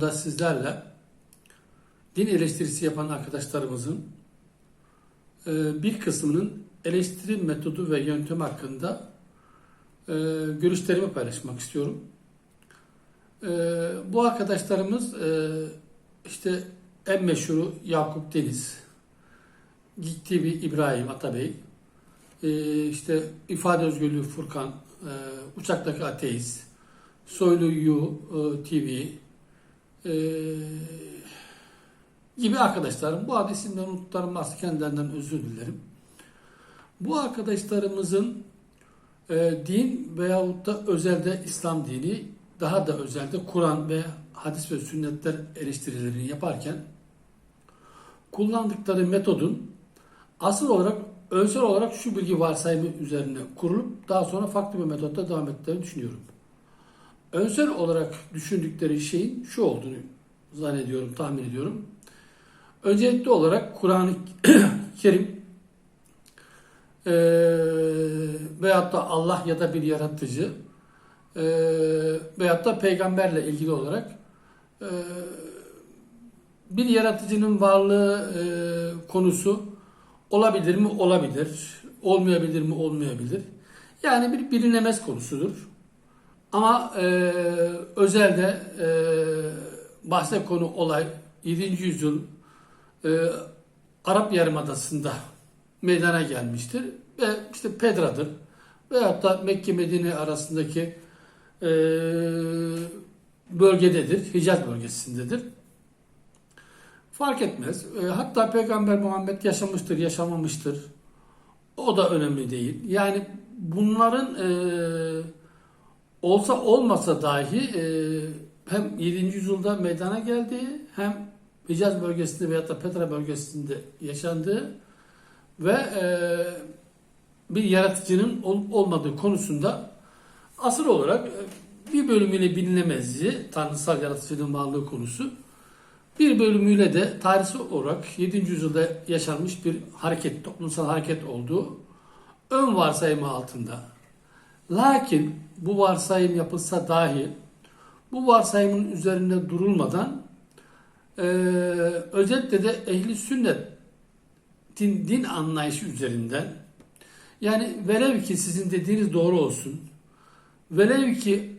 Videomda sizlerle din eleştirisi yapan arkadaşlarımızın e, bir kısmının eleştiri metodu ve yöntemi hakkında e, görüşlerimi paylaşmak istiyorum. E, Bu arkadaşlarımız işte en meşhuru Yakup Deniz, Geek TV İbrahim Atabey, işte ifade özgürlüğü Furkan, uçaktaki ateist, Soylu Yu TV e, gibi arkadaşlarım. Bu arada isimleri unuttuklarım varsa kendilerinden özür dilerim. Bu arkadaşlarımızın e, din veyahut da özelde İslam dini, daha da özelde Kur'an ve hadis ve sünnetler eleştirilerini yaparken kullandıkları metodun asıl olarak özel olarak şu bilgi varsayımı üzerine kurulup daha sonra farklı bir metotta devam ettiklerini düşünüyorum. Özel olarak düşündükleri şeyin şu olduğunu zannediyorum, tahmin ediyorum. Öncelikli olarak Kur'an-ı Kerim eee veyahut da Allah ya da bir yaratıcı eee veyahut da peygamberle ilgili olarak eee, bir yaratıcının varlığı eee, konusu olabilir mi? Olabilir. Olmayabilir mi? Olmayabilir. Yani bir bilinemez konusudur. Ama e, özelde e, bahse konu olay 7. yüzyıl e, Arap Yarımadası'nda meydana gelmiştir. Ve işte Pedra'dır. Veyahut da Mekke Medine arasındaki e, bölgededir. Hicaz bölgesindedir. Fark etmez. E, hatta Peygamber Muhammed yaşamıştır, yaşamamıştır. O da önemli değil. Yani bunların e, olsa olmasa dahi e, hem 7. yüzyılda meydana geldiği hem Hicaz bölgesinde veyahut da Petra bölgesinde yaşandığı ve e, bir yaratıcının olup olmadığı konusunda asıl olarak e, bir bölümüyle bilinemezliği, tanrısal yaratıcının varlığı konusu, bir bölümüyle de tarihsel olarak 7. yüzyılda yaşanmış bir hareket, toplumsal hareket olduğu ön varsayımı altında. Lakin bu varsayım yapılsa dahi bu varsayımın üzerinde durulmadan eee özellikle de ehli sünnet din, din anlayışı üzerinden yani velev ki sizin dediğiniz doğru olsun velev ki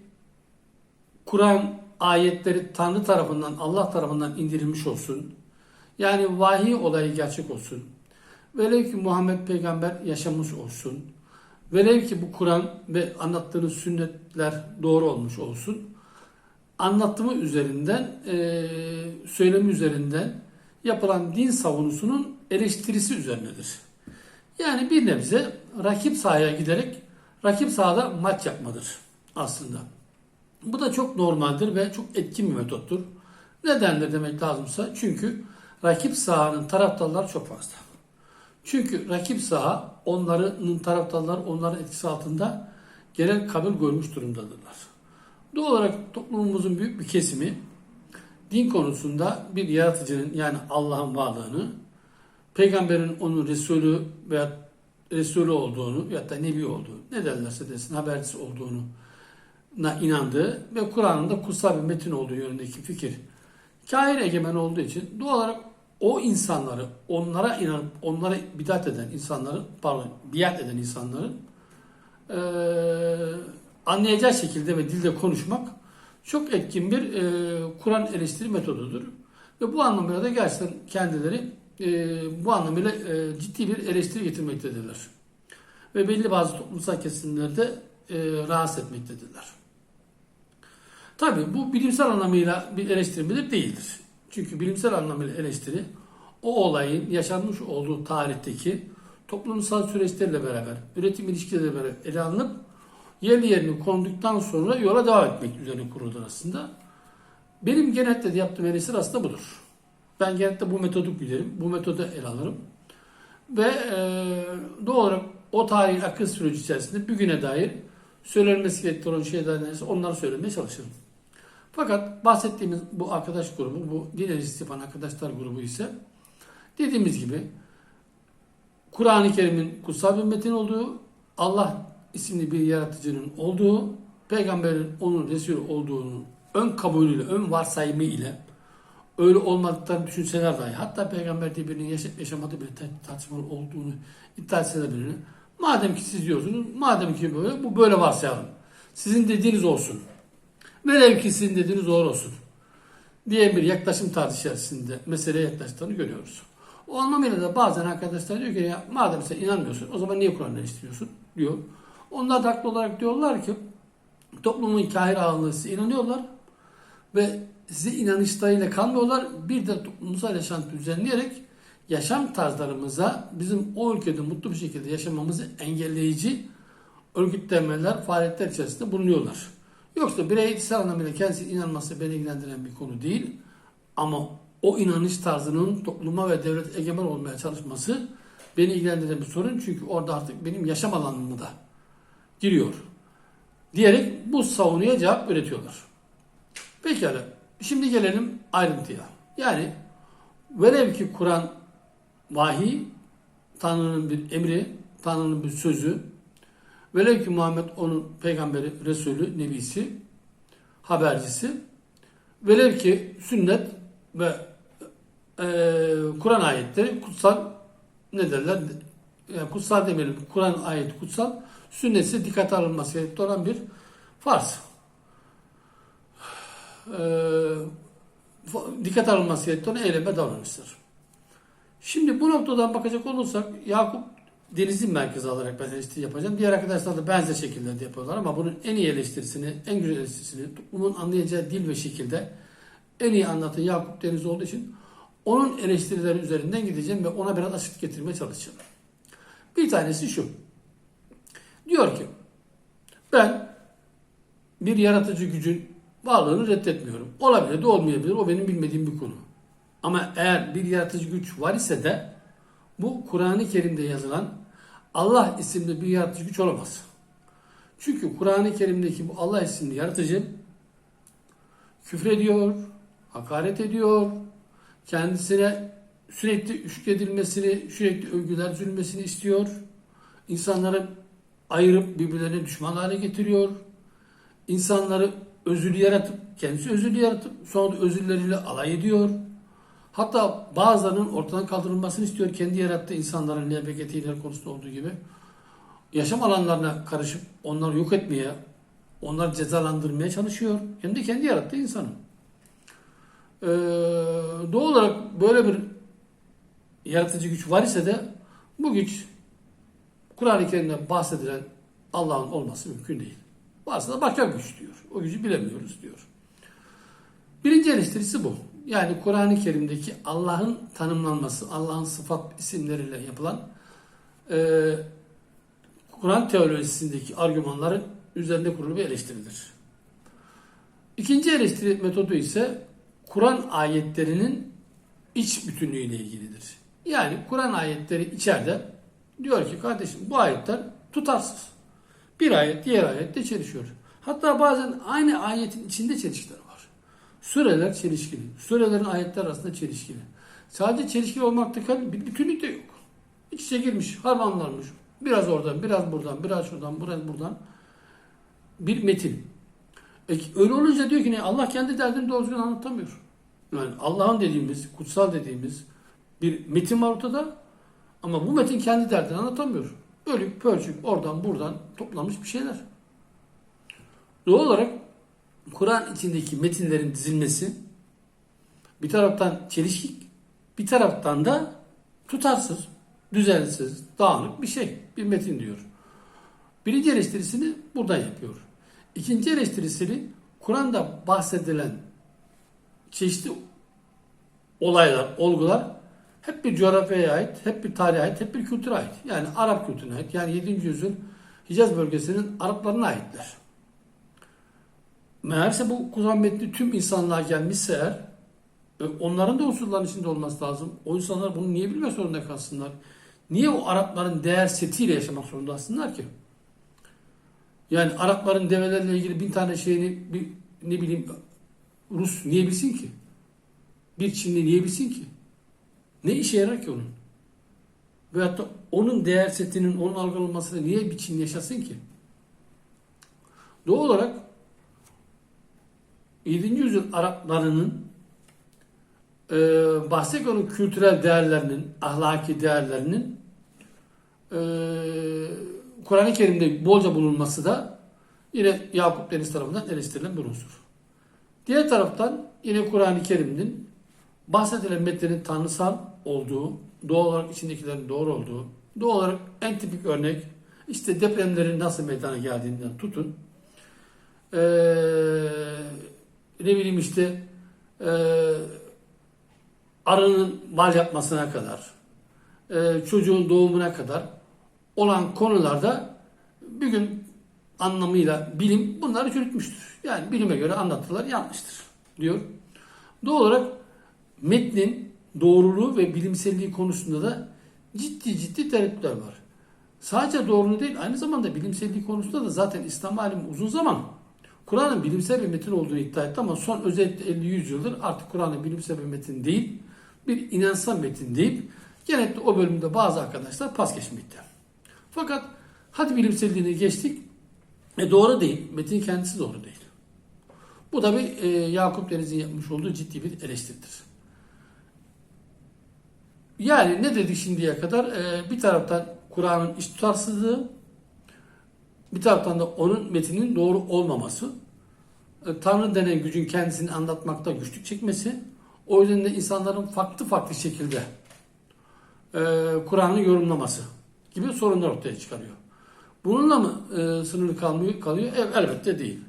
Kur'an ayetleri Tanrı tarafından Allah tarafından indirilmiş olsun yani vahiy olayı gerçek olsun velev ki Muhammed peygamber yaşamış olsun Velev ki bu Kur'an ve anlattığınız sünnetler doğru olmuş olsun. Anlatımı üzerinden, e, söylemi üzerinden yapılan din savunusunun eleştirisi üzerinedir. Yani bir nebze rakip sahaya giderek rakip sahada maç yapmadır aslında. Bu da çok normaldir ve çok etkin bir metottur. Nedendir demek lazımsa? Çünkü rakip sahanın taraftarları çok fazla. Çünkü rakip saha onların taraftarlar onların etkisi altında genel kabul görmüş durumdadırlar. Doğal olarak toplumumuzun büyük bir kesimi din konusunda bir yaratıcının yani Allah'ın varlığını, peygamberin onun Resulü veya Resulü olduğunu ya da Nebi olduğunu ne derlerse desin habercisi olduğunu na inandığı ve Kur'an'ın da kutsal bir metin olduğu yönündeki fikir kair egemen olduğu için doğal olarak o insanları, onlara inanıp, onlara bidat eden insanların, pardon, biat eden insanların e, anlayacağı şekilde ve dilde konuşmak çok etkin bir e, Kur'an eleştiri metodudur. Ve bu anlamıyla da gerçekten kendileri e, bu anlamıyla e, ciddi bir eleştiri getirmektedirler. Ve belli bazı toplumsal kesimlerde e, rahatsız etmektedirler. Tabi bu bilimsel anlamıyla bir eleştiri midir? Değildir. Çünkü bilimsel anlamıyla eleştiri o olayın yaşanmış olduğu tarihteki toplumsal süreçlerle beraber, üretim ilişkileriyle beraber ele alınıp yerli yerini konduktan sonra yola devam etmek üzerine kuruludur aslında. Benim genellikle de yaptığım eleştiri aslında budur. Ben genellikle bu metodu giderim, bu metodu ele alırım. Ve e, doğal olarak o tarihin akıl süreci içerisinde bir güne dair söylenmesi gerektiği olan şeyler neyse onları söylemeye çalışırım. Fakat bahsettiğimiz bu arkadaş grubu, bu din yapan arkadaşlar grubu ise dediğimiz gibi Kur'an-ı Kerim'in kutsal bir metin olduğu, Allah isimli bir yaratıcının olduğu, peygamberin onun Resul olduğunu ön kabulüyle, ön varsayımı ile öyle olmadıklarını düşünseler dahi hatta peygamber diye birinin yaşayıp yaşamadığı tar- tartışmalı olduğunu iddia etseler birinin madem ki siz diyorsunuz madem ki böyle bu böyle varsayalım. Sizin dediğiniz olsun. Velev ki sizin dediğiniz doğru olsun. Diye bir yaklaşım tarzı içerisinde meseleye yaklaştığını görüyoruz. O anlamıyla da bazen arkadaşlar diyor ki ya madem sen inanmıyorsun o zaman niye Kur'an'ı eleştiriyorsun diyor. Onlar da haklı olarak diyorlar ki toplumun kahir ağırlığı size inanıyorlar ve size inanışlarıyla kalmıyorlar. Bir de toplumsal yaşantı düzenleyerek yaşam tarzlarımıza bizim o ülkede mutlu bir şekilde yaşamamızı engelleyici örgütlenmeler, faaliyetler içerisinde bulunuyorlar. Yoksa bireysel anlamıyla kendisi inanması beni ilgilendiren bir konu değil. Ama o inanış tarzının topluma ve devlet egemen olmaya çalışması beni ilgilendiren bir sorun. Çünkü orada artık benim yaşam alanımı da giriyor. Diyerek bu savunuya cevap üretiyorlar. Pekala. Şimdi gelelim ayrıntıya. Yani velev ki Kur'an vahiy, Tanrı'nın bir emri, Tanrı'nın bir sözü, velev ki Muhammed onun peygamberi, Resulü, Nebisi, habercisi, velev ki sünnet ve e, Kur'an ayetleri kutsal ne derler? Yani kutsal demeyelim. Kur'an ayeti kutsal, sünnetse dikkate alınması gerekli olan bir farz. E, dikkat alınması gerekli olan eyleme davranıştır. Şimdi bu noktadan bakacak olursak Yakup Deniz'in merkezi alarak ben eleştiri yapacağım. Diğer arkadaşlar da benzer şekillerde yapıyorlar ama bunun en iyi eleştirisini, en güzel eleştirisini toplumun anlayacağı dil ve şekilde en iyi anlatan Yakup Deniz olduğu için onun eleştirileri üzerinden gideceğim ve ona biraz açık getirmeye çalışacağım. Bir tanesi şu. Diyor ki ben bir yaratıcı gücün varlığını reddetmiyorum. Olabilir de olmayabilir. O benim bilmediğim bir konu. Ama eğer bir yaratıcı güç var ise de bu Kur'an-ı Kerim'de yazılan Allah isimli bir yaratıcı güç olamaz. Çünkü Kur'an-ı Kerim'deki bu Allah isimli yaratıcı küfrediyor, hakaret ediyor, kendisine sürekli şükredilmesini, sürekli övgüler sürülmesini istiyor. İnsanları ayırıp birbirlerine düşman hale getiriyor. İnsanları özürlü yaratıp, kendisi özürlü yaratıp sonra da özürleriyle alay ediyor. Hatta bazılarının ortadan kaldırılmasını istiyor. Kendi yarattığı insanların LBGT'ler konusunda olduğu gibi. Yaşam alanlarına karışıp onları yok etmeye, onları cezalandırmaya çalışıyor. Hem de kendi yarattığı insanı. Ee, doğal olarak böyle bir yaratıcı güç var ise de bu güç Kur'an-ı Kerim'de bahsedilen Allah'ın olması mümkün değil. Varsa başka güç diyor. O gücü bilemiyoruz diyor. Birinci eleştirisi bu. Yani Kur'an-ı Kerim'deki Allah'ın tanımlanması, Allah'ın sıfat isimleriyle yapılan e, Kur'an teolojisindeki argümanların üzerinde kurulu bir eleştiridir. İkinci eleştiri metodu ise Kur'an ayetlerinin iç bütünlüğüyle ilgilidir. Yani Kur'an ayetleri içeride diyor ki kardeşim bu ayetler tutarsız. Bir ayet diğer ayette çelişiyor. Hatta bazen aynı ayetin içinde çelişkiler. Süreler çelişkili. Sürelerin ayetler arasında çelişkili. Sadece çelişkili olmakta kal bir bütünlük de yok. İç içe girmiş, harmanlanmış. Biraz oradan, biraz buradan, biraz şuradan, biraz buradan. Bir metin. E, öyle olunca diyor ki ne? Allah kendi derdini doğru düzgün anlatamıyor. Yani Allah'ın dediğimiz, kutsal dediğimiz bir metin var ortada. Ama bu metin kendi derdini anlatamıyor. Bölük, pörçük, oradan buradan toplamış bir şeyler. Doğal olarak Kur'an içindeki metinlerin dizilmesi bir taraftan çelişkik, bir taraftan da tutarsız, düzensiz, dağınık bir şey. Bir metin diyor. Birinci eleştirisini buradan yapıyor. İkinci eleştirisini Kur'an'da bahsedilen çeşitli olaylar, olgular hep bir coğrafyaya ait, hep bir tarihe ait, hep bir kültüre ait. Yani Arap kültürüne ait. Yani 7. yüzyıl Hicaz bölgesinin Araplarına aitler. Meğerse bu Kur'an metni tüm insanlığa gelmişse eğer e, onların da unsurların içinde olması lazım. O insanlar bunu niye bilmek zorunda kalsınlar? Niye o Arapların değer setiyle yaşamak zorunda aslında ki? Yani Arapların develerle ilgili bin tane şeyini bir, ne bileyim Rus niye bilsin ki? Bir Çinli niye bilsin ki? Ne işe yarar ki onun? Veyahut da onun değer setinin, onun algılanmasını niye bir Çin yaşasın ki? Doğal olarak 7. yüzyıl Araplarının e, bahse konu kültürel değerlerinin, ahlaki değerlerinin e, Kur'an-ı Kerim'de bolca bulunması da yine Yakup Deniz tarafından eleştirilen bir unsur. Diğer taraftan yine Kur'an-ı Kerim'in bahsedilen metnin tanrısal olduğu, doğal olarak içindekilerin doğru olduğu, doğal olarak en tipik örnek işte depremlerin nasıl meydana geldiğinden tutun. Ee, ne bileyim işte e, arının bal yapmasına kadar, e, çocuğun doğumuna kadar olan konularda bir gün anlamıyla bilim bunları çürütmüştür. Yani bilime göre anlattılar yanlıştır diyor. Doğal olarak metnin doğruluğu ve bilimselliği konusunda da ciddi ciddi tereddütler var. Sadece doğruluğu değil aynı zamanda bilimselliği konusunda da zaten İslam alimi uzun zaman Kur'an'ın bilimsel bir metin olduğunu iddia etti ama son özellikle 50-100 yıldır artık Kur'an'ın bilimsel bir metin değil bir inansal metin deyip genellikle o bölümde bazı arkadaşlar pas geçmekte. Fakat hadi bilimselliğini geçtik. E doğru değil. Metin kendisi doğru değil. Bu da bir e, Yakup Deniz'in yapmış olduğu ciddi bir eleştiridir. Yani ne dedik şimdiye kadar? E, bir taraftan Kur'an'ın iş tutarsızlığı, bir taraftan da onun metinin doğru olmaması, e, Tanrı denen gücün kendisini anlatmakta güçlük çekmesi, o yüzden de insanların farklı farklı şekilde e, Kur'an'ı yorumlaması gibi sorunlar ortaya çıkarıyor. Bununla mı e, sınırlı kalmıyor, kalıyor? El, elbette değil.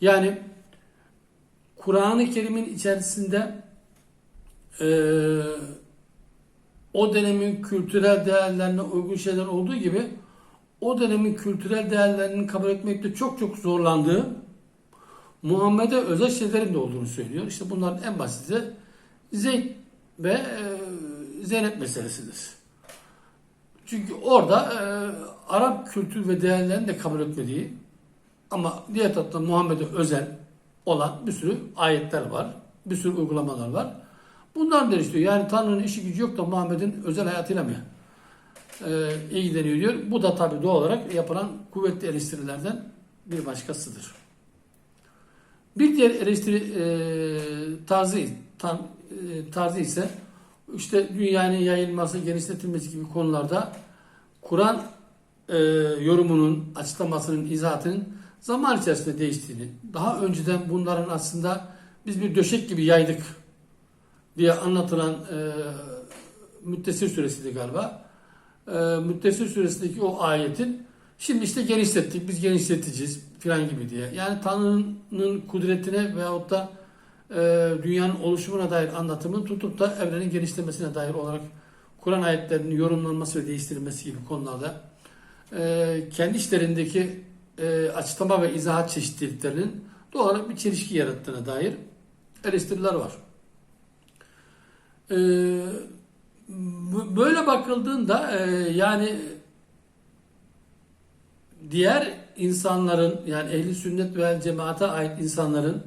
Yani Kur'an-ı Kerim'in içerisinde e, o dönemin kültürel değerlerine uygun şeyler olduğu gibi o dönemin kültürel değerlerini kabul etmekte çok çok zorlandığı Muhammed'e özel şeylerin de olduğunu söylüyor. İşte bunların en basiti Zeyd ve e, Zeynep meselesidir. Çünkü orada e, Arap kültür ve değerlerini de kabul etmediği ama diğer taraftan Muhammed'e özel olan bir sürü ayetler var. Bir sürü uygulamalar var. Bunlar da işte yani Tanrı'nın işi gücü yok da Muhammed'in özel hayatıyla mı e, ilgileniyor diyor. Bu da tabi doğal olarak yapılan kuvvetli eleştirilerden bir başkasıdır. Bir diğer eleştiri e, tarzı, tam, e, tarzı ise işte dünyanın yayılması, genişletilmesi gibi konularda Kur'an e, yorumunun, açıklamasının, izahatının zaman içerisinde değiştiğini, daha önceden bunların aslında biz bir döşek gibi yaydık diye anlatılan e, Müttesir suresiydi galiba. E, Müttesir suresindeki o ayetin şimdi işte genişlettik, biz genişleteceğiz filan gibi diye. Yani Tanrı'nın kudretine veyahut da e, dünyanın oluşumuna dair anlatımı tutup da evrenin genişlemesine dair olarak Kur'an ayetlerinin yorumlanması ve değiştirilmesi gibi konularda e, kendi işlerindeki e, açıklama ve izahat çeşitliliklerinin doğal olarak bir çelişki yarattığına dair eleştiriler var. E, böyle bakıldığında e, yani diğer insanların yani ehli sünnet ve cemaate ait insanların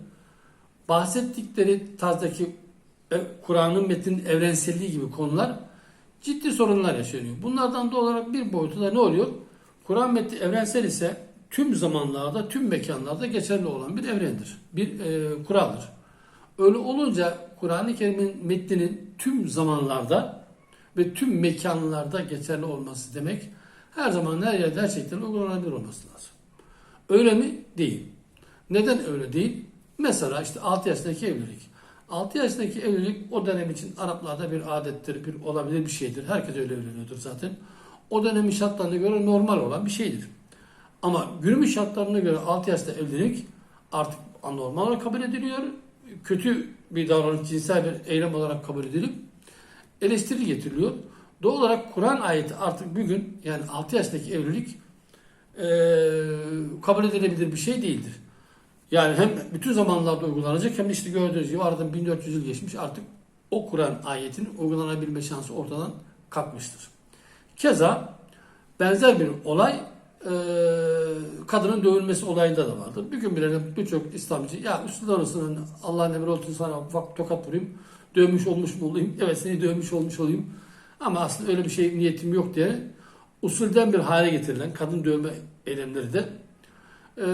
bahsettikleri tarzdaki e, Kur'an'ın metnin evrenselliği gibi konular ciddi sorunlar yaşanıyor. Bunlardan da olarak bir boyutu da ne oluyor? Kur'an metni evrensel ise tüm zamanlarda, tüm mekanlarda geçerli olan bir evrendir. Bir e, kuraldır. Öyle olunca Kur'an-ı Kerim'in metninin tüm zamanlarda ve tüm mekanlarda geçerli olması demek her zaman her yerde şekilde uygulanabilir olması lazım. Öyle mi? Değil. Neden öyle değil? Mesela işte 6 yaşındaki evlilik. 6 yaşındaki evlilik o dönem için Araplarda bir adettir, bir olabilir bir şeydir. Herkes öyle evleniyordur zaten. O dönemin şartlarına göre normal olan bir şeydir. Ama günümüz şartlarına göre 6 yaşta evlilik artık anormal olarak kabul ediliyor. Kötü bir davranış, cinsel bir eylem olarak kabul edilip eleştiri getiriliyor. Doğal olarak Kur'an ayeti artık bugün yani 6 yaşındaki evlilik e, kabul edilebilir bir şey değildir. Yani hem bütün zamanlarda uygulanacak hem de işte gördüğünüz gibi aradan 1400 yıl geçmiş artık o Kur'an ayetinin uygulanabilme şansı ortadan kalkmıştır. Keza benzer bir olay e, kadının dövülmesi olayında da vardır. Bir gün bile birçok İslamcı ya Müslüman olsun Allah'ın emri olsun sana ufak tokat vurayım dövmüş olmuş mu olayım? Evet seni dövmüş olmuş olayım. Ama aslında öyle bir şey niyetim yok diye usulden bir hale getirilen kadın dövme eylemleri de e,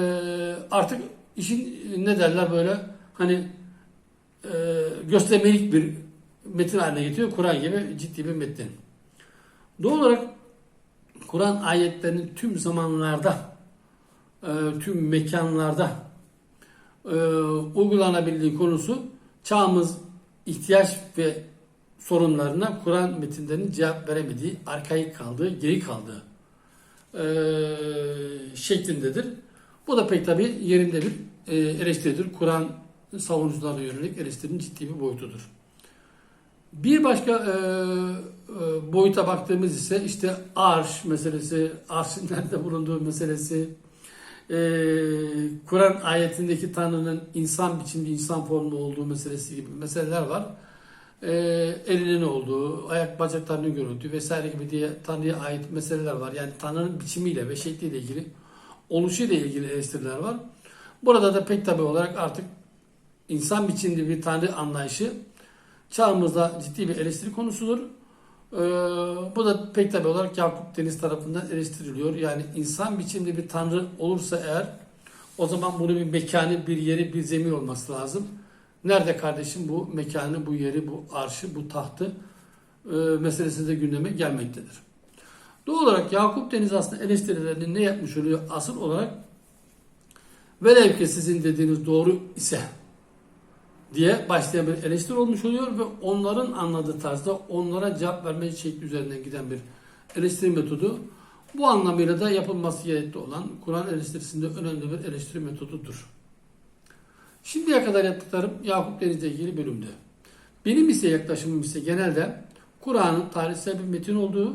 artık işin ne derler böyle hani e, göstermelik bir metin haline getiriyor. Kur'an gibi ciddi bir metin. Doğal olarak Kur'an ayetlerinin tüm zamanlarda, e, tüm mekanlarda e, uygulanabildiği konusu çağımız ihtiyaç ve sorunlarına Kur'an metinlerinin cevap veremediği, arkaik kaldığı, geri kaldığı e, şeklindedir. Bu da pek tabi yerinde bir e, eleştiridir. Kur'an savunucularına yönelik eleştirinin ciddi bir boyutudur. Bir başka e, e, boyuta baktığımız ise işte arş meselesi, arşın nerede bulunduğu meselesi, e, Kur'an ayetindeki Tanrı'nın insan biçimli, insan formlu olduğu meselesi gibi meseleler var. E, elinin olduğu, ayak bacaklarının görüldüğü vesaire gibi diye Tanrı'ya ait meseleler var. Yani Tanrı'nın biçimiyle ve şekliyle ilgili, oluşuyla ilgili eleştiriler var. Burada da pek tabi olarak artık insan biçimli bir Tanrı anlayışı çağımızda ciddi bir eleştiri konusudur. Ee, bu da pek tabi olarak Yakup Deniz tarafından eleştiriliyor. Yani insan biçimli bir tanrı olursa eğer o zaman bunun bir mekanı, bir yeri, bir zemin olması lazım. Nerede kardeşim bu mekanı, bu yeri, bu arşı, bu tahtı e, meselesi de gündeme gelmektedir. Doğal olarak Yakup Deniz aslında eleştirilerini ne yapmış oluyor? Asıl olarak velev ki sizin dediğiniz doğru ise diye başlayan bir eleştiri olmuş oluyor ve onların anladığı tarzda onlara cevap verme şekli üzerinden giden bir eleştiri metodu. Bu anlamıyla da yapılması gerekli olan Kur'an eleştirisinde önemli bir eleştiri metodudur. Şimdiye kadar yaptıklarım Yakup Deniz'le ilgili bölümde. Benim ise yaklaşımım ise genelde Kur'an'ın tarihsel bir metin olduğu,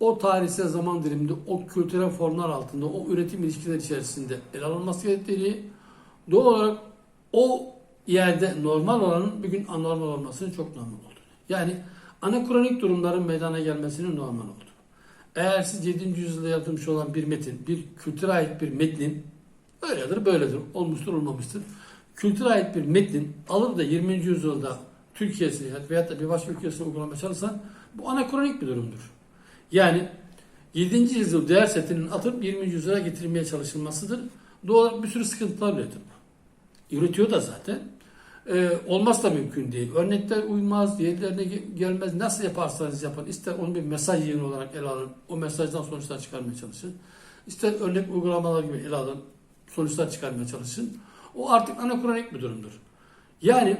o tarihsel zaman diliminde, o kültürel formlar altında, o üretim ilişkiler içerisinde ele alınması gerektiğini, doğal olarak o yerde normal olanın bir gün anormal olmasının çok normal oldu. Yani anakronik durumların meydana gelmesinin normal oldu. Eğer siz 7. yüzyılda yazılmış olan bir metin, bir kültüre ait bir metnin öyledir, böyledir, olmuştur, olmamıştır. Kültüre ait bir metnin alıp da 20. yüzyılda Türkiye'sine veyahut da bir başka ülkesine uygulamaya çalışsan bu anakronik bir durumdur. Yani 7. yüzyıl değer setinin atıp 20. yüzyıla getirilmeye çalışılmasıdır. Doğal bir sürü sıkıntılar üretir. Üretiyor da zaten. Ee, olmaz da mümkün değil. Örnekler uymaz, diğerlerine gelmez. Nasıl yaparsanız yapın. İster onu bir mesaj yayını olarak ele alın. O mesajdan sonuçlar çıkarmaya çalışın. İster örnek uygulamalar gibi ele alın. Sonuçlar çıkarmaya çalışın. O artık anakronik bir durumdur. Yani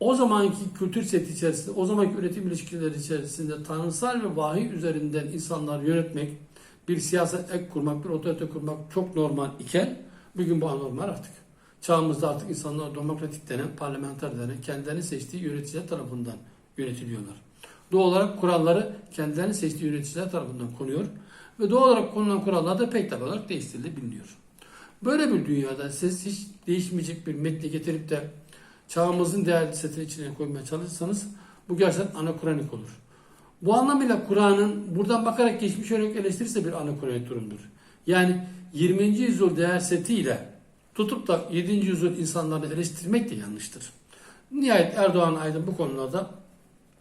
o zamanki kültür seti içerisinde, o zamanki üretim ilişkileri içerisinde tanrısal ve vahiy üzerinden insanlar yönetmek, bir siyaset ek kurmak, bir otorite kurmak çok normal iken bugün bu anormal artık. Çağımızda artık insanlar demokratik denen, parlamenter denen, kendilerini seçtiği yöneticiler tarafından yönetiliyorlar. Doğal olarak kuralları kendilerini seçtiği yöneticiler tarafından konuyor ve doğal olarak konulan kurallar da pek tabi olarak değiştirildi biliniyor. Böyle bir dünyada siz hiç değişmeyecek bir metni getirip de çağımızın değerli setinin içine koymaya çalışırsanız bu gerçekten anakronik olur. Bu anlamıyla Kur'an'ın buradan bakarak geçmiş örnek eleştirirse bir anakronik durumdur. Yani 20. yüzyıl değer setiyle tutup da 7. yüzyıl insanlarını eleştirmek de yanlıştır. Nihayet Erdoğan Aydın bu konularda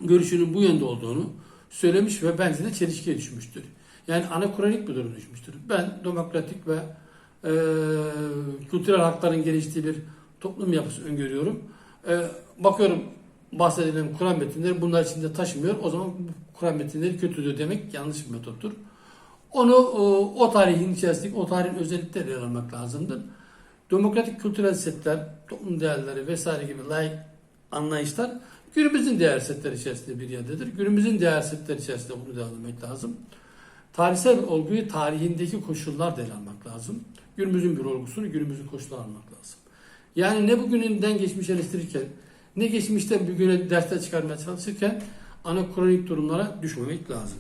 görüşünün bu yönde olduğunu söylemiş ve bence de çelişkiye düşmüştür. Yani anakronik bir durum düşmüştür. Ben demokratik ve e, kültürel hakların geliştiği bir toplum yapısı öngörüyorum. E, bakıyorum bahsedilen Kur'an metinleri bunlar içinde taşımıyor. O zaman Kur'an metinleri kötüdür demek yanlış bir metottur. Onu o, o tarihin içerisindeki o tarihin özellikleri almak lazımdır. Demokratik kültürel setler, toplum değerleri vesaire gibi layık anlayışlar günümüzün değer setleri içerisinde bir yerdedir. Günümüzün değer setleri içerisinde bunu devam etmek lazım. Tarihsel olguyu tarihindeki koşullar ele almak lazım. Günümüzün bir olgusunu günümüzün koşulları almak lazım. Yani ne bugününden geçmiş eleştirirken, ne geçmişten bugüne dersler çıkarmaya çalışırken anakronik durumlara düşmemek lazım.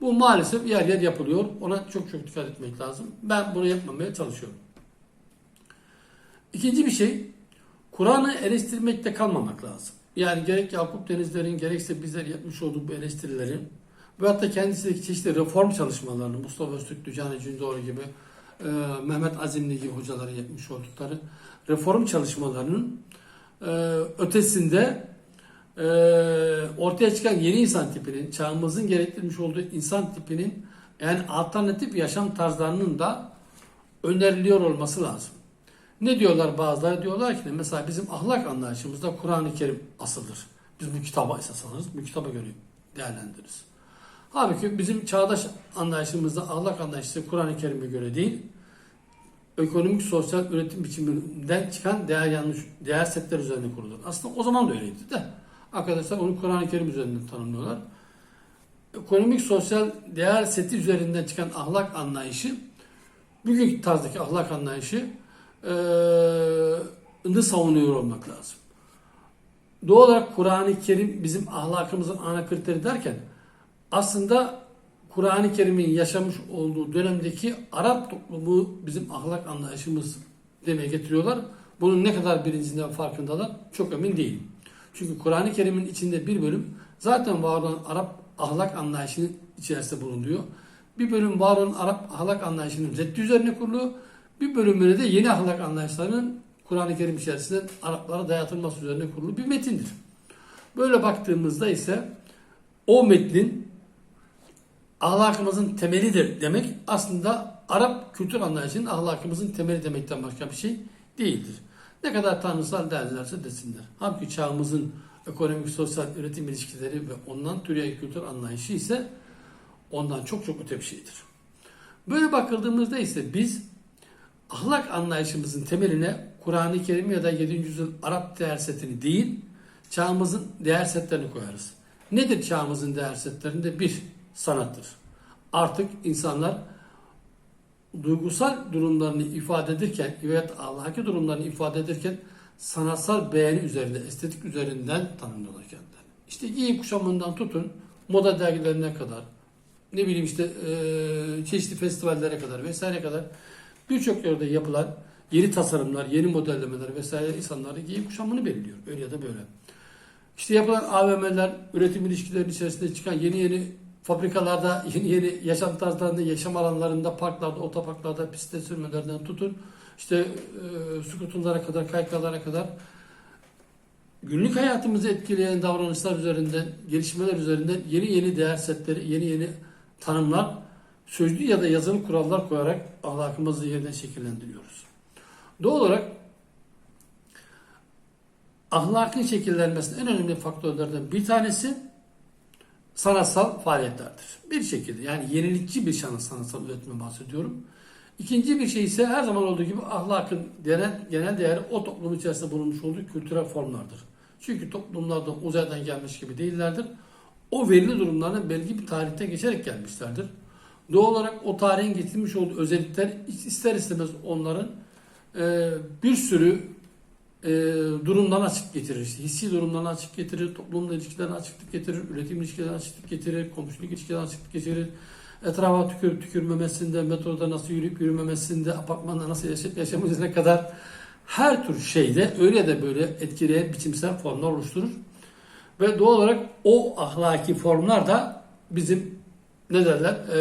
Bu maalesef yer yer yapılıyor. Ona çok çok dikkat etmek lazım. Ben bunu yapmamaya çalışıyorum. İkinci bir şey, Kur'an'ı eleştirmekte kalmamak lazım. Yani gerek Yakup Denizler'in gerekse bizler yapmış olduğu bu eleştirilerin ve hatta kendisindeki çeşitli reform çalışmalarını Mustafa Öztürk, Dücani Cündoğru gibi e, Mehmet Azimli gibi hocaların yapmış oldukları reform çalışmalarının e, ötesinde e, ortaya çıkan yeni insan tipinin, çağımızın gerektirmiş olduğu insan tipinin yani alternatif yaşam tarzlarının da öneriliyor olması lazım. Ne diyorlar bazıları? Diyorlar ki mesela bizim ahlak anlayışımızda Kur'an-ı Kerim asıldır. Biz bu kitaba esas alırız, bu kitaba göre değerlendiririz. Halbuki bizim çağdaş anlayışımızda ahlak anlayışı Kur'an-ı Kerim'e göre değil, ekonomik sosyal üretim biçiminden çıkan değer yanlış değer setler üzerine kurulur. Aslında o zaman da öyleydi de. Arkadaşlar onu Kur'an-ı Kerim üzerinden tanımlıyorlar. Ekonomik sosyal değer seti üzerinden çıkan ahlak anlayışı bugünkü tarzdaki ahlak anlayışı eee savunuyor olmak lazım. Doğal olarak Kur'an-ı Kerim bizim ahlakımızın ana kriteri derken aslında Kur'an-ı Kerim'in yaşamış olduğu dönemdeki Arap toplumu bizim ahlak anlayışımız demeye getiriyorlar. Bunun ne kadar bilincinden farkındalar çok emin değilim. Çünkü Kur'an-ı Kerim'in içinde bir bölüm zaten var olan Arap ahlak anlayışının içerisinde bulunuyor. Bir bölüm var olan Arap ahlak anlayışının reddi üzerine kurulu. Bir bölümüne de yeni ahlak anlayışlarının Kur'an-ı Kerim içerisinde Araplara dayatılması üzerine kurulu bir metindir. Böyle baktığımızda ise o metnin ahlakımızın temelidir demek aslında Arap kültür anlayışının ahlakımızın temeli demekten başka bir şey değildir. Ne kadar tanrısal derlerse desinler. Halbuki çağımızın ekonomik sosyal üretim ilişkileri ve ondan türeyen kültür anlayışı ise ondan çok çok öte bir şeydir. Böyle bakıldığımızda ise biz ahlak anlayışımızın temeline Kur'an-ı Kerim ya da 7. yüzyıl Arap değer setini değil, çağımızın değer setlerini koyarız. Nedir çağımızın değer setlerinde? Bir, sanattır. Artık insanlar duygusal durumlarını ifade ederken evet ahlaki durumlarını ifade ederken sanatsal beğeni üzerinde, estetik üzerinden tanımlıyorlar kendilerini. İşte giyim kuşamından tutun, moda dergilerine kadar, ne bileyim işte e, çeşitli festivallere kadar vesaire kadar birçok yerde yapılan yeni tasarımlar, yeni modellemeler vesaire insanları giyim kuşamını belirliyor. Öyle ya da böyle. İşte yapılan AVM'ler, üretim ilişkilerinin içerisinde çıkan yeni yeni fabrikalarda, yeni yeni yaşam tarzlarında, yaşam alanlarında, parklarda, otoparklarda, pistte sürmelerden tutun. İşte e, skuturlara kadar, kaykalara kadar günlük hayatımızı etkileyen davranışlar üzerinden, gelişmeler üzerinden yeni yeni değer setleri, yeni yeni tanımlar, sözlü ya da yazılı kurallar koyarak ahlakımızı yeniden şekillendiriyoruz. Doğal olarak ahlakın şekillenmesinin en önemli faktörlerden bir tanesi sanatsal faaliyetlerdir. Bir şekilde yani yenilikçi bir sanatsal üretme bahsediyorum. İkinci bir şey ise her zaman olduğu gibi ahlakın genel, genel değeri o toplum içerisinde bulunmuş olduğu kültürel formlardır. Çünkü toplumlarda uzaydan gelmiş gibi değillerdir. O verili durumlarına belki bir tarihte geçerek gelmişlerdir. Doğal olarak o tarihin getirmiş olduğu özellikler ister istemez onların e, bir sürü e, durumdan açık getirir. İşte hissi durumdan açık getirir, toplumla ilişkilerine açıklık getirir, üretim ilişkilerine açıklık getirir, komşuluk ilişkilerine açıklık getirir. Etrafa tükürüp tükürmemesinde, metroda nasıl yürüyüp yürümemesinde, apartmanda nasıl yaşayıp yaşamayacağına kadar her tür şeyde öyle de böyle etkileyen biçimsel formlar oluşturur. Ve doğal olarak o ahlaki formlar da bizim ne derler e,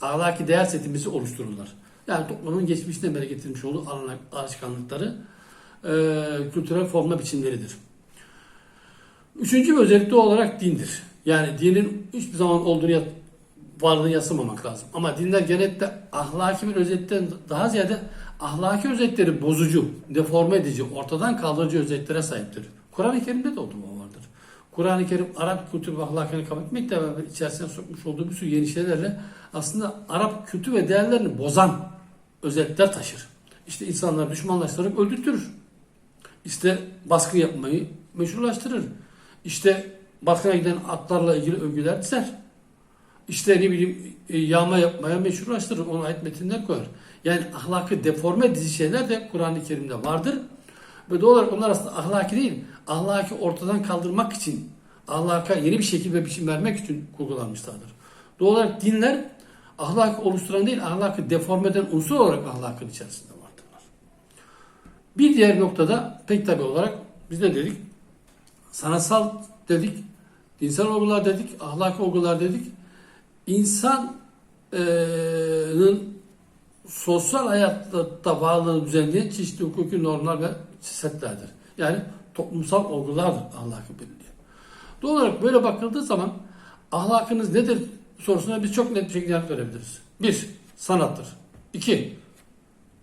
ahlaki değer setimizi oluştururlar. Yani toplumun geçmişten beri getirmiş olduğu alışkanlıkları e, kültürel forma biçimleridir. Üçüncü bir özellik de olarak dindir. Yani dinin hiçbir zaman olduğunu yat, varlığını yasamamak lazım. Ama dinler genellikle ahlaki bir özellikten daha ziyade ahlaki özellikleri bozucu, deforme edici, ortadan kaldırıcı özelliklere sahiptir. Kur'an-ı Kerim'de de olduğu vardır. Kur'an-ı Kerim Arap kültür ve ahlakını kabul etmekle beraber içerisine sokmuş olduğu bir sürü yeni şeylerle aslında Arap kültür ve değerlerini bozan özellikler taşır. İşte insanlar düşmanlaştırarak öldürtürür. İşte baskı yapmayı meşrulaştırır. İşte baskına giden atlarla ilgili övgüler dizer. İşte ne bileyim e, yağma yapmaya meşrulaştırır. Ona ait metinler koyar. Yani ahlakı deforme dizi şeyler de Kur'an-ı Kerim'de vardır. Ve doğal olarak onlar aslında ahlaki değil, ahlaki ortadan kaldırmak için, ahlaka yeni bir şekil ve biçim vermek için kurgulanmışlardır. Doğal olarak dinler ahlakı oluşturan değil, ahlakı deforme eden unsur olarak ahlakın içerisinde vardırlar. Bir diğer noktada pek tabi olarak biz ne dedik? Sanatsal dedik, dinsel olgular dedik, ahlaki olgular dedik. İnsanın sosyal hayatta varlığını düzenleyen çeşitli hukuki normlar ve setlerdir. Yani toplumsal olgulardır ahlakı birliği. Doğal olarak böyle bakıldığı zaman ahlakınız nedir sorusuna biz çok net bir şekilde yanıt verebiliriz. Bir, sanattır. İki,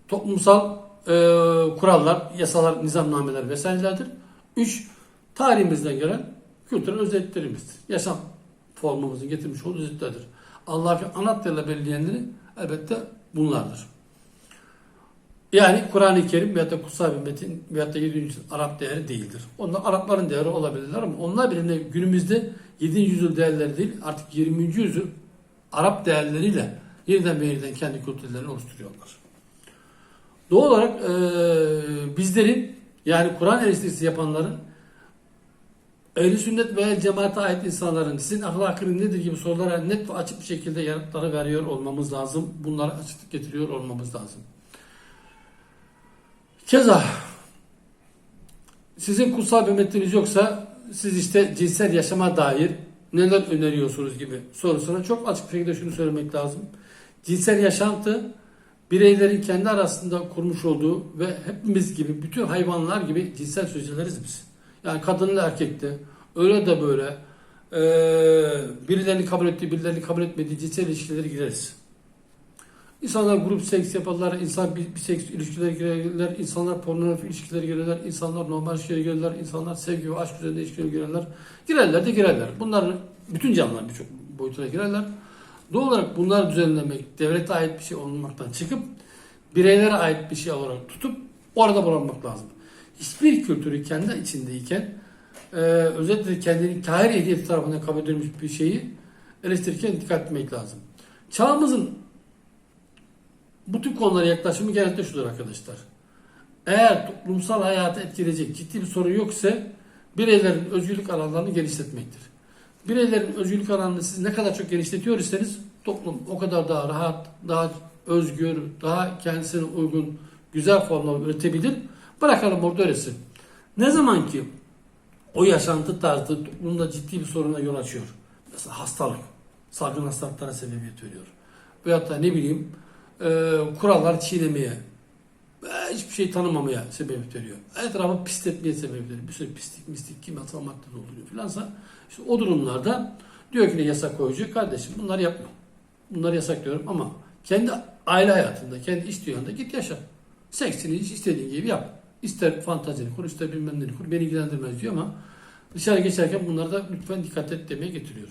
toplumsal e, kurallar, yasalar, nizamnameler vesairelerdir. Üç, tarihimizden gelen kültürel özelliklerimizdir. Yaşam formumuzun getirmiş olduğu özelliklerdir. Allah'ın anahtarıyla belirleyenleri elbette bunlardır. Yani Kur'an-ı Kerim veyahut da kutsal bir metin veyahut da 7. yüzyıl Arap değeri değildir. Onlar Arapların değeri olabilirler ama onlar bile günümüzde 7. yüzyıl değerleri değil artık 20. yüzyıl Arap değerleriyle yeniden ve yeniden kendi kültürlerini oluşturuyorlar. Doğal olarak eee, bizlerin yani Kur'an eleştirisi yapanların Ehli sünnet veya cemaate ait insanların sizin ahlakınız nedir gibi sorulara net ve açık bir şekilde yanıtları veriyor olmamız lazım. Bunlara açıklık getiriyor olmamız lazım. Keza sizin kutsal bir yoksa siz işte cinsel yaşama dair neler öneriyorsunuz gibi sorusuna çok açık bir şekilde şunu söylemek lazım. Cinsel yaşantı bireylerin kendi arasında kurmuş olduğu ve hepimiz gibi bütün hayvanlar gibi cinsel sözcüleriz biz. Yani kadınla erkekte öyle de böyle eee birilerini kabul ettiği birilerini kabul etmediği cinsel ilişkileri gireriz. İnsanlar grup seks yaparlar, insan bir, bir seks ilişkileri girerler, insanlar pornografi ilişkileri girerler, insanlar normal ilişkileri girerler, insanlar sevgi ve aşk üzerinde ilişkileri girerler. Girerler de girerler. Bunlar bütün canlılar birçok boyutuna girerler. Doğal olarak bunları düzenlemek, devlete ait bir şey olmaktan çıkıp bireylere ait bir şey olarak tutup orada bulunmak lazım. Hiçbir kültürü kendi içindeyken e, özellikle kendini kahir ehliyeti tarafından kabul edilmiş bir şeyi eleştirirken dikkat etmek lazım. Çağımızın bu tür konulara yaklaşımı genellikle şudur arkadaşlar. Eğer toplumsal hayatı etkileyecek ciddi bir sorun yoksa bireylerin özgürlük alanlarını genişletmektir. Bireylerin özgürlük alanını siz ne kadar çok genişletiyor iseniz toplum o kadar daha rahat, daha özgür, daha kendisine uygun güzel formlar üretebilir. Bırakalım orada öylesin. Ne zaman ki o yaşantı tarzı toplumda ciddi bir soruna yol açıyor. Mesela hastalık, salgın hastalıklara sebebiyet veriyor. Veyahut da ne bileyim e, kurallar çiğnemeye, e, hiçbir şey tanımamaya sebebiyet veriyor. Etrafı pisletmeye sebebiyet veriyor. Bir sürü pislik, mislik, kimyasal madde dolduruyor filansa. İşte o durumlarda diyor ki ne yasak koyucu, kardeşim bunları yapma. Bunları yasaklıyorum ama kendi aile hayatında, kendi iş dünyanda git yaşa. Seksini hiç istediğin gibi yap. İster fantazini kur, ister bilmem neni kur. Beni ilgilendirmez diyor ama dışarı geçerken bunlara da lütfen dikkat et demeye getiriyor.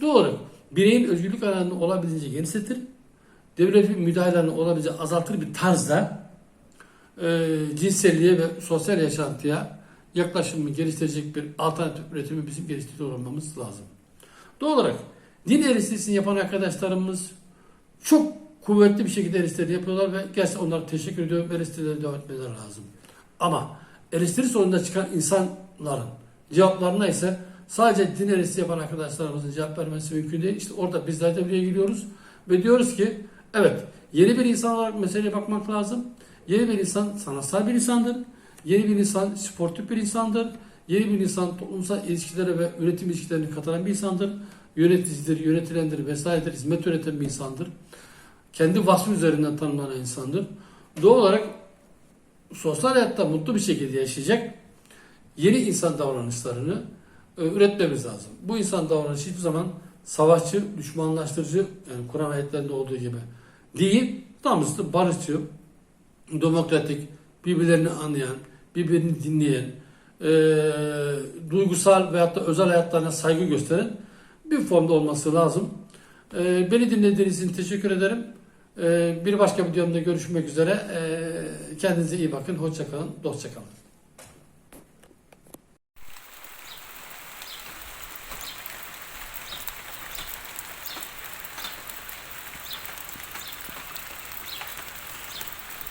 Doğru. Bireyin özgürlük alanını olabildiğince genişletir. Devletin müdahalelerini olabildiğince azaltır bir tarzda e, cinselliğe ve sosyal yaşantıya yaklaşımı geliştirecek bir alternatif üretimi bizim geliştiriyor olmamız lazım. Doğal olarak din eleştirisini yapan arkadaşlarımız çok kuvvetli bir şekilde eleştiri yapıyorlar ve gerçekten onlara teşekkür ediyorum. Eleştirileri devam etmeleri lazım. Ama eleştiri sonunda çıkan insanların cevaplarına ise sadece din eleştirisi yapan arkadaşlarımızın cevap vermesi mümkün değil. İşte orada bizler de buraya giriyoruz ve diyoruz ki evet yeni bir insan olarak meseleye bakmak lazım. Yeni bir insan sanatsal bir insandır. Yeni bir insan sportif bir insandır. Yeni bir insan toplumsal ilişkilere ve üretim ilişkilerini katılan bir insandır. Yöneticidir, yönetilendir vesairedir, hizmet üreten bir insandır. Kendi vasfı üzerinden tanımlanan insandır. Doğal olarak sosyal hayatta mutlu bir şekilde yaşayacak yeni insan davranışlarını e, üretmemiz lazım. Bu insan davranışı hiçbir zaman savaşçı, düşmanlaştırıcı yani Kur'an ayetlerinde olduğu gibi tam zıttı barışçı, demokratik, birbirlerini anlayan, birbirini dinleyen, e, duygusal veyahut da özel hayatlarına saygı gösteren bir formda olması lazım. E, beni dinlediğiniz için teşekkür ederim. E, bir başka videomda görüşmek üzere. E, kendinize iyi bakın. Hoşçakalın. Dostçakalın.